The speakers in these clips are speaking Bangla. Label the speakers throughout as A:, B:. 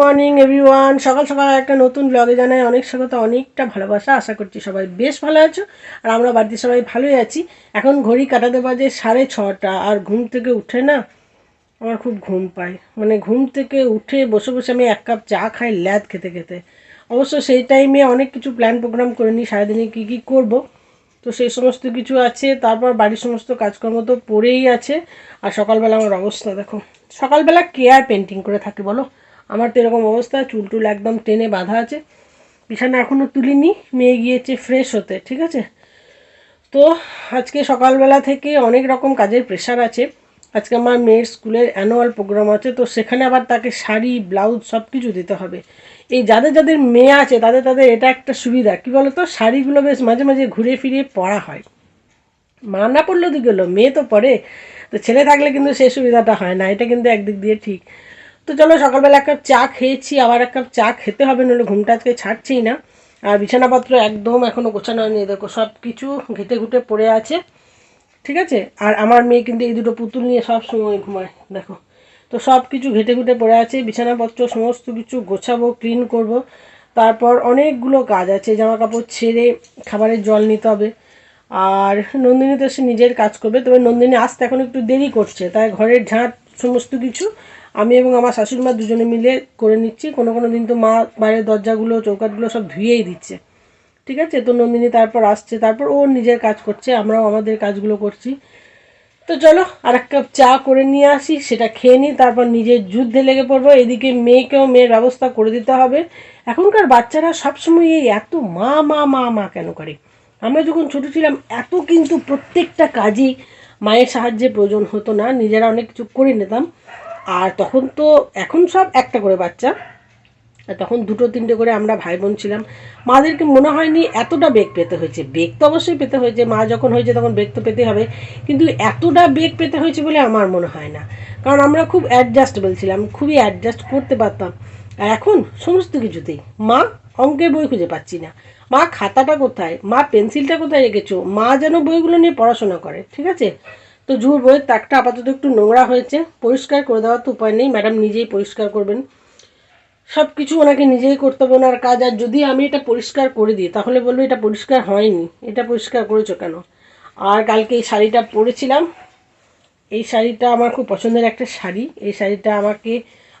A: Morning, everyone. সকাল সকাল একটা নতুন ব্লগে জানাই অনেক স্বাগত, অনেকটা ভালোবাসা। আশা করছি সবাই বেশ ভালো আছো, আর আমরা বাড়িতে সবাই ভালোই আছি। এখন ঘড়ি কাটাতে বাজে সাড়ে ছটা, আর ঘুম থেকে উঠে না আমার খুব ঘুম পায়। মানে ঘুম থেকে উঠে বসে বসে আমি এক কাপ চা খাই ল্যাদ খেতে খেতে। অবশ্য সেই টাইমে অনেক কিছু প্ল্যান প্রোগ্রাম করে নিই, সারাদিনে কী কী করব। তো সেই সমস্ত কিছু আছে, তারপর বাড়ির সমস্ত কাজকর্ম তো পড়েই আছে। আর সকালবেলা আমার অবস্থা, দেখো। সকালবেলা কে আর পেন্টিং করে থাকে, বলো। আমার তো এরকম অবস্থা, চুল টুল একদম টেনে বাঁধা আছে। বিছানা এখনও তুলিনি, মেয়ে গিয়েছে ফ্রেশ হতে, ঠিক আছে? তো আজকে সকালবেলা থেকে অনেক রকম কাজের প্রেশার আছে। আজকে আমার মেয়ের স্কুলের অ্যানুয়াল প্রোগ্রাম আছে, তো সেখানে আবার তাকে শাড়ি ব্লাউজ সব কিছু দিতে হবে। এই যাদের যাদের মেয়ে আছে, তাদের তাদের এটা একটা সুবিধা। কী বলো তো শাড়িগুলো বেশ মাঝে মাঝে ঘুরে ফিরিয়ে পরা হয়। মা না পড়লেও দিক মেয়ে তো পড়ে তো ছেলে থাকলে কিন্তু সেই সুবিধাটা হয় না, এটা কিন্তু একদিক দিয়ে ঠিক। তো চলো, সকালবেলা এক কাপ চা খেয়েছি, আবার এক কাপ চা খেতে হবে নাহলে ঘুমটা আজকে ছাড়ছেই না। আর বিছানাপত্র একদম এখনও গোছানো হয়নি, দেখো সব কিছু ঘেটে ঘুটে পড়ে আছে, ঠিক আছে? আর আমার মেয়ে কিন্তু এই দুটো পুতুল নিয়ে সব সময় ঘুমায়, দেখো। তো সব কিছু ঘেটে ঘুটে পড়ে আছে, বিছানাপত্র সমস্ত কিছু গোছাবো ক্লিন করব। তারপর অনেকগুলো কাজ আছে জামা কাপড় ছেড়ে খাবারের জল নিতে হবে। আর নন্দিনী তো সে নিজের কাজ করবে, তবে নন্দিনী আসতে এখন একটু দেরি করছে, তাই ঘরের ঝাঁট, সমস্ত কিছু আমি এবং আমার শাশুড়ি মা দুজনে মিলে করে নিচ্ছি। কোনো কোনো দিন তো মা বাইরের দরজাগুলো চৌকাটগুলো সব ধুয়েই দিচ্ছে। ঠিক আছে? তো নন্দিনী তারপর আসছে, তারপর ও নিজের কাজ করছে, আমরাও আমাদের কাজগুলো করছি। তো চলো আর এক কাপ চা করে নিয়ে আসি, সেটা খেয়ে নিই, তারপর নিজের যুদ্ধে লেগে পড়ব। এদিকে মেয়েকেও মেয়ের ব্যবস্থা করে দিতে হবে। এখনকার বাচ্চারা সবসময় এই এত মা মা মা মা কেন করে? আমরা যখন ছোটো ছিলাম, এত কিন্তু প্রত্যেকটা কাজেই মায়ের সাহায্যে প্রয়োজন হতো না। নিজেরা অনেক কিছু করে নিতাম। আর তখন তো এখন সব একটা করে বাচ্চা। তখন দুটো তিনটে করে আমরা ভাই বোন ছিলাম। মাদেরকে মনে হয়নি এতটা বেগ পেতে হয়েছে। বেগ তো অবশ্যই পেতে হয়েছে। মা যখন হয়েছে তখন বেগ তো পেতে হবে। কিন্তু এতটা বেগ পেতে হয়েছে বলে আমার মনে হয় না। কারণ আমরা খুব অ্যাডজাস্টেবল ছিলাম, খুবই অ্যাডজাস্ট করতে পারতাম। আর এখন সমস্ত কিছুতেই মা অঙ্কের বই খুঁজে পাচ্ছি না। মা খাতাটা কোথায়? মা পেন্সিলটা কোথায় রেখেছো? মা যেন বইগুলো নিয়ে পড়াশোনা করে, ঠিক আছে? তো ঝুর বইয়ের তাকটা আপাতত একটু নোংরা হয়েছে। পরিষ্কার করে দেওয়ার তো উপায় নেই ম্যাডাম নিজেই পরিষ্কার করবেন। সব কিছু ওনাকে নিজেই করতে হবে, ওনার কাজ। আর যদি আমি এটা পরিষ্কার করে দিই, তাহলে বলব এটা পরিষ্কার হয়নি। এটা পরিষ্কার করেছ কেন? আর কালকে এই শাড়িটা পরেছিলাম। এই শাড়িটা আমার খুব পছন্দের একটা শাড়ি। এই শাড়িটা আমাকে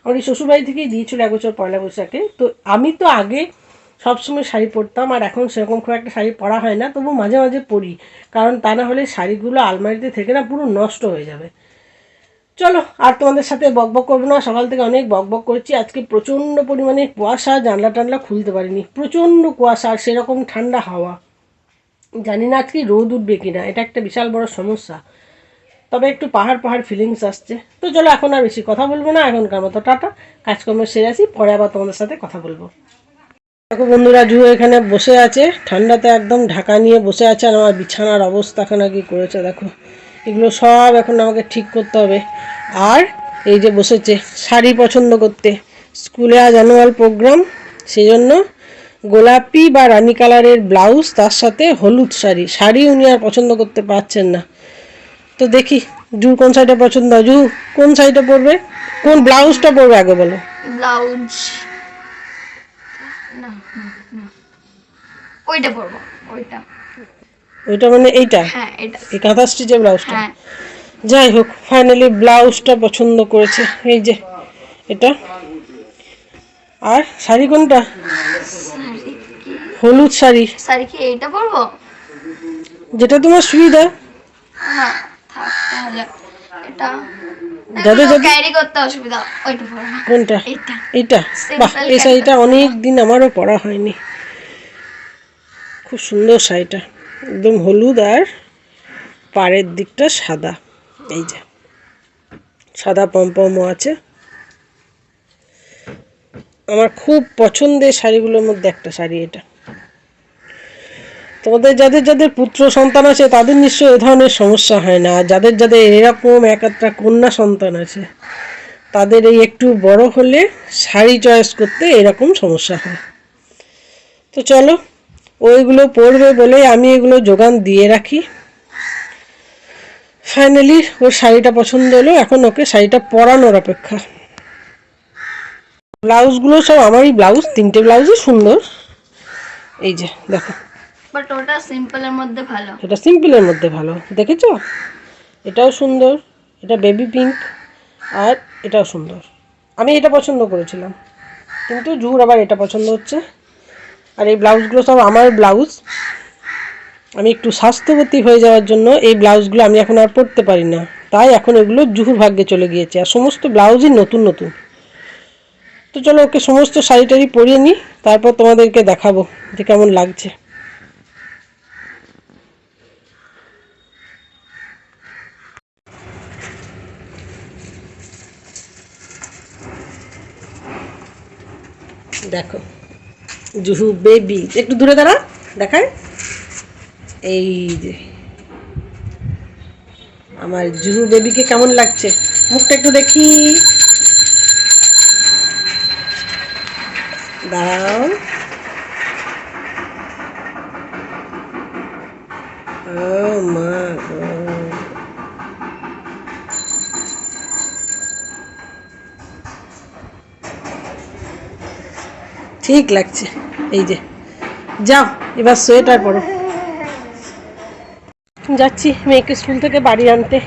A: আমার শ্বশুরবাড়ি থেকেই দিয়েছিল এক বছর পয়লা বৈশাখে। তো আমি তো আগে সবসময় শাড়ি পরতাম, আর এখন সেরকম খুব একটা শাড়ি পরা হয় না, তবু মাঝে মাঝে পরি। কারণ তা না হলে শাড়িগুলো আলমারিতে থেকে না পুরো নষ্ট হয়ে যাবে। চলো, আর তোমাদের সাথে বকবক করব না, সকাল থেকে অনেক বকবক করছি। আজকে প্রচণ্ড পরিমাণে কুয়াশা, জানলা টানলা খুলতে পারিনি। প্রচণ্ড কুয়াশা আর সেরকম ঠান্ডা হাওয়া। জানি না আজকে রোদ উঠবে কিনা, এটা একটা বিশাল বড় সমস্যা। তবে একটু পাহাড় পাহাড় ফিলিংস আসছে। তো চলো, এখন আর বেশি কথা বলব না, এখনকার মতো টাটা। কাজকর্ম সেরে আসি, পরে আবার তোমাদের সাথে কথা বলব। দেখো বন্ধুরা জু এখানে বসে আছে। ঠান্ডাতে একদম ঢাকা নিয়ে বসে আছে আর আমার বিছানার অবস্থা অবস্থাখানা কি করেছে, দেখো। এগুলো সব এখন আমাকে ঠিক করতে হবে। আর এই যে বসেছে, শাড়ি পছন্দ করতে। স্কুলে আজ অ্যানুয়াল প্রোগ্রাম সেই জন্য গোলাপি বা রানী কালারের ব্লাউজ, তার সাথে হলুদ শাড়ি। শাড়ি উনি আর পছন্দ করতে পারছেন না। তো দেখি জু কোন শাড়িটা পছন্দ? জু কোন শাড়িটা পরবে? কোন ব্লাউজটা পরবে আগে বলো?
B: ব্লাউজ না না, না। ওইটা পরবো ওইটা।
A: ওইটা মানে এইটা?
B: হ্যাঁ এটা
A: এই কাঁথা স্টিচের ব্লাউজটা?
B: হ্যাঁ।
A: যাই হোক ফাইনালি ব্লাউজটা পছন্দ করেছে। এই যে এটা। আর শাড়ি কোনটা? হলুদ শাড়ি।
B: শাড়ি কি এইটা পরবো?
A: যেটা তোমার সুবিধা।
B: না থাক তাহলে। এটা
A: যাদের যাদের
B: ক্যারি করতে অসুবিধা। ওইটা পরবো।
A: কোনটা?
B: এইটা।
A: এইটা। বাহ এই শাড়িটা অনেক দিন আমারও পরা হয়নি। খুব সুন্দর শাড়িটা। একদম হলুদ আর পাড়ের দিকটা সাদা। এই যে, সাদা পমপমও আছে। আমার খুব পছন্দের শাড়িগুলোর মধ্যে একটা শাড়ি এটা। তোমাদের যাদের যাদের পুত্র সন্তান আছে, তাদের নিশ্চয়ই এ ধরনের সমস্যা হয় না। যাদের যাদের এরকম এক একটা কন্যা সন্তান আছে, তাদের এই একটু বড় হলে শাড়ি চয়েস করতে এরকম সমস্যা হয়। তো চলো ওইগুলো পরবে বলে আমি এগুলো যোগান দিয়ে রাখি। ফাইনালি ওর শাড়িটা পছন্দ হলো এখন ওকে শাড়িটা পরানোর অপেক্ষা। ব্লাউজগুলো সব আমারই ব্লাউজ তিনটে ব্লাউজই সুন্দর। এই যে দেখো।
B: বাট ওটা সিম্পলের মধ্যে ভালো।
A: এটা সিম্পলের মধ্যে ভালো। দেখেছ? এটাও সুন্দর এটা বেবি পিঙ্ক আর এটাও সুন্দর। আমি এটা পছন্দ করেছিলাম। কিন্তু জুর আবার এটা পছন্দ হচ্ছে। আর এই ব্লাউজগুলো সব আমার ব্লাউজ। আমি একটু স্বাস্থ্যবতী হয়ে যাওয়ার জন্য এই ব্লাউজগুলো আমি এখন আর পরতে পারি না। তাই এখন এগুলো জুহুর ভাগ্যে চলে গিয়েছে আর সমস্ত ব্লাউজই নতুন নতুন। তো চলো ওকে সমস্ত শাড়ি টাড়ি পরিয়ে নিই, তারপর তোমাদেরকে দেখাবো যে কেমন লাগছে। দেখো। জুহু, বেবি। একটু দূরে দাঁড়া দেখায় এই যে, আমার জুহু বেবিকে কেমন লাগছে? মুখটা একটু দেখি। দাঁড়াও। ও মা ঠিক লাগছে। এই যে, যাও, এবার সোয়েটার পরো। যাচ্ছি মেয়েকে স্কুল থেকে বাড়ি আনতে।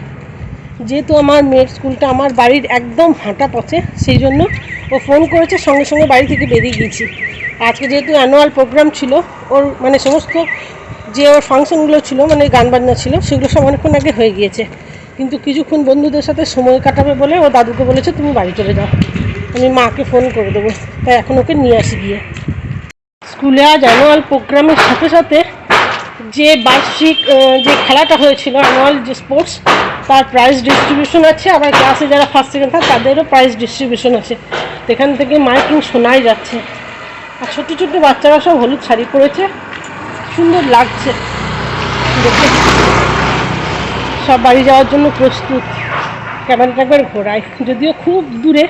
A: যেহেতু আমার মেয়ের স্কুলটা আমার বাড়ির একদম হাঁটা পথে, সেই জন্য ও ফোন করেছে, সঙ্গে সঙ্গে বাড়ি থেকে বেরিয়ে গিয়েছি। আজকে যেহেতু অ্যানুয়াল প্রোগ্রাম ছিল, ওর মানে সমস্ত যে ওর ফাংশনগুলো ছিল মানে গান বাজনা ছিল, সেগুলো সব অনেকক্ষণ আগে হয়ে গিয়েছে। কিন্তু কিছুক্ষণ বন্ধুদের সাথে সময় কাটাবে বলে ও দাদুকে বলেছে, তুমি বাড়ি চলে যাও। আমি মাকে ফোন করে দেবো। তাই এখন ওকে নিয়ে আসি গিয়ে। স্কুলে আজ অ্যানুয়াল প্রোগ্রামের সাথে সাথে যে বার্ষিক যে খেলাটা হয়েছিল অ্যানুয়াল যে স্পোর্টস তার প্রাইজ ডিস্ট্রিবিউশন আছে। আবার ক্লাসে যারা ফার্স্ট সেকেন্ড থাক তাদেরও প্রাইজ ডিস্ট্রিবিউশন আছে। এখান থেকে মাইকিং শোনাই যাচ্ছে। আর ছোটো ছোটো বাচ্চারা সব হলুদ শাড়ি পরেছে। সুন্দর লাগছে। দেখে সব বাড়ি যাওয়ার জন্য প্রস্তুত। ক্যামেরাটা একবার ঘোরায় যদিও খুব দূরে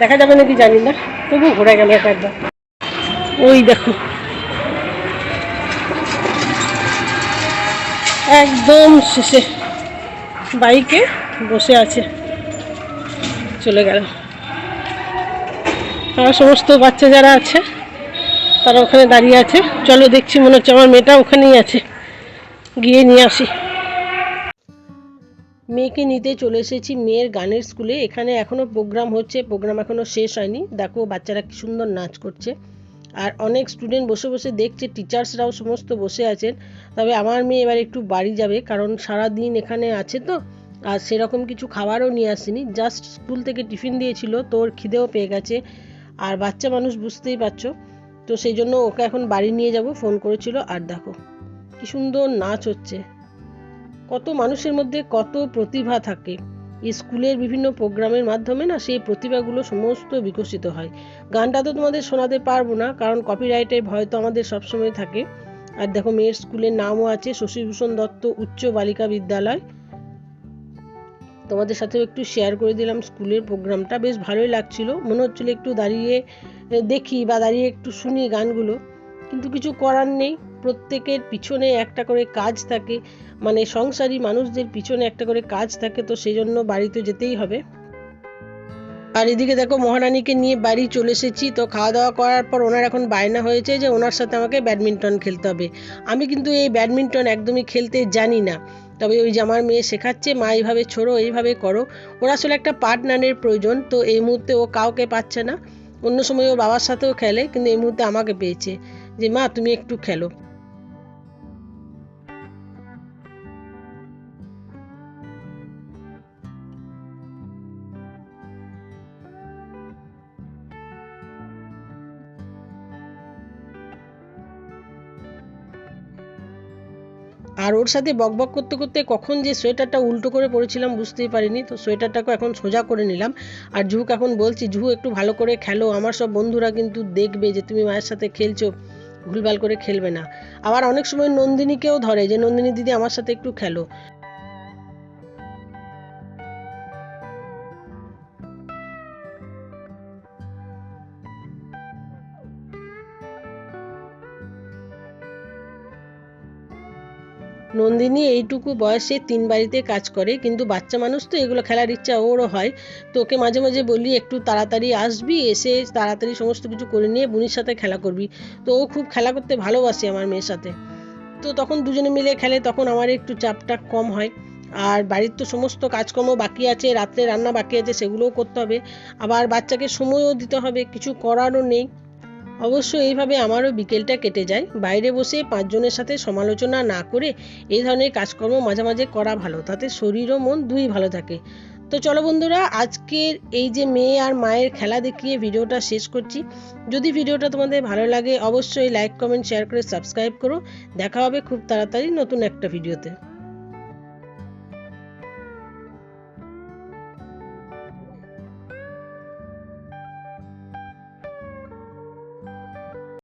A: দেখা যাবে নাকি জানি না, তবু ঘোরা গেল এটা একবার। ওই দেখো। একদম শেষে বাইকে বসে আছে, চলে গেল। আমার সমস্ত বাচ্চা যারা আছে, তারা ওখানে দাঁড়িয়ে আছে। চলো দেখছি মনে হচ্ছে আমার মেয়েটা ওখানেই আছে। গিয়ে নিয়ে আসি। মেয়েকে নিতে চলে এসেছি মেয়ের গানের স্কুলে। এখানে এখনও প্রোগ্রাম হচ্ছে প্রোগ্রাম এখনও শেষ হয়নি। দেখো বাচ্চারা কি সুন্দর নাচ করছে। আর অনেক স্টুডেন্ট বসে বসে দেখছে টিচার্সরাও সমস্ত বসে আছেন। তবে আমার মেয়ে এবার একটু বাড়ি যাবে, কারণ সারা দিন এখানে আছে তো। আর সেরকম কিছু খাবারও নিয়ে আসেনি। জাস্ট স্কুল থেকে টিফিন দিয়েছিল তোর খিদেও পেয়ে গেছে। আর বাচ্চা মানুষ বুঝতেই পারছ। তো সেই জন্য ওকে এখন বাড়ি নিয়ে যাব ফোন করেছিল। আর দেখো, কি সুন্দর নাচ হচ্ছে। কত মানুষের মধ্যে কত প্রতিভা থাকে। স্কুলের বিভিন্ন প্রোগ্রামের মাধ্যমে না সেই প্রতিভাগুলো সমস্ত বিকশিত হয়। গানটা তো তোমাদের শোনাতে পারব না, কারণ কপিরাইটের ভয় তো আমাদের সবসময় থাকে। আর দেখো মেয়ের স্কুলের নামও আছে, শশীভূষণ দত্ত উচ্চ বালিকা বিদ্যালয়। তোমাদের সাথেও একটু শেয়ার করে দিলাম স্কুলের প্রোগ্রামটা, বেশ ভালোই লাগছিল। মনে হচ্ছিল একটু দাঁড়িয়ে দেখি বা দাঁড়িয়ে একটু শুনি গানগুলো। কিন্তু কিছু করার নেই। প্রত্যেকের পিছনে একটা করে কাজ থাকে। মানে সংসারী মানুষদের পিছনে একটা করে কাজ থাকে, তো সেই জন্য বাড়িতে যেতেই হবে। আর এদিকে দেখো, মহারানীকে নিয়ে বাড়ি চলে এসেছি। তো খাওয়া দাওয়া করার পর ওনার এখন বায়না হয়েছে যে ওনার সাথে আমাকে ব্যাডমিন্টন খেলতে হবে। আমি কিন্তু এই ব্যাডমিন্টন একদমই খেলতে জানি না। তবে ওই যে আমার মেয়ে শেখাচ্ছে, মা, এইভাবে ছোড়ো, এইভাবে করো। ওর আসলে একটা পার্টনারের প্রয়োজন, তো এই মুহূর্তে ও কাউকে পাচ্ছে না। অন্য সময় ও বাবার সাথেও খেলে, কিন্তু এই মুহূর্তে আমাকে পেয়েছে যে, মা, তুমি একটু খেলো। আর ওর সাথে বকবক করতে করতে কখন যে সোয়েটারটা উল্টো করে পড়েছিলাম বুঝতেই পারিনি। তো সোয়েটারটাকে এখন সোজা করে নিলাম। আর ঝুক এখন বলছি ঝু একটু ভালো করে খেলো। আমার সব বন্ধুরা কিন্তু দেখবে যে তুমি মায়ের সাথে খেলছো। ভুলভাল করে খেলবে না। আবার অনেক সময় নন্দিনীকেও ধরে যে, নন্দিনী দিদি আমার সাথে একটু খেলো। নন্দিনী এইটুকু বয়সে তিন বাড়িতে কাজ করে, কিন্তু বাচ্চা মানুষ তো এগুলো খেলার ইচ্ছা ওরও হয়। তো ওকে মাঝে মাঝে বলি, একটু তাড়াতাড়ি আসবি, এসে তাড়াতাড়ি সমস্ত কিছু করে নিয়ে বুনির সাথে খেলা করবি। তো ও খুব খেলা করতে ভালোবাসে আমার মেয়ের সাথে। তো তখন দুজনে মিলে খেলে, তখন আমার একটু চাপটা কম হয়। আর বাড়ির তো সমস্ত কাজকর্ম বাকি আছে, রাত্রে রান্না বাকি আছে, সেগুলোও করতে হবে। আবার বাচ্চাকে সময়ও দিতে হবে, কিছু করারও নেই। অবশ্য এইভাবে আমারও বিকেলটা কেটে যায়। বাইরে বসে পাঁচজনের সাথে সমালোচনা না করে এই ধরনের কাজকর্ম মাঝে মাঝে করা ভালো, তাতে শরীর ও মন দুই ভালো থাকে। তো চলো বন্ধুরা, আজকের এই যে মেয়ে আর মায়ের খেলা দেখিয়ে ভিডিওটা শেষ করছি। যদি ভিডিওটা তোমাদের ভালো লাগে, অবশ্যই লাইক কমেন্ট শেয়ার করে সাবস্ক্রাইব করো। দেখা হবে খুব তাড়াতাড়ি নতুন একটা ভিডিওতে।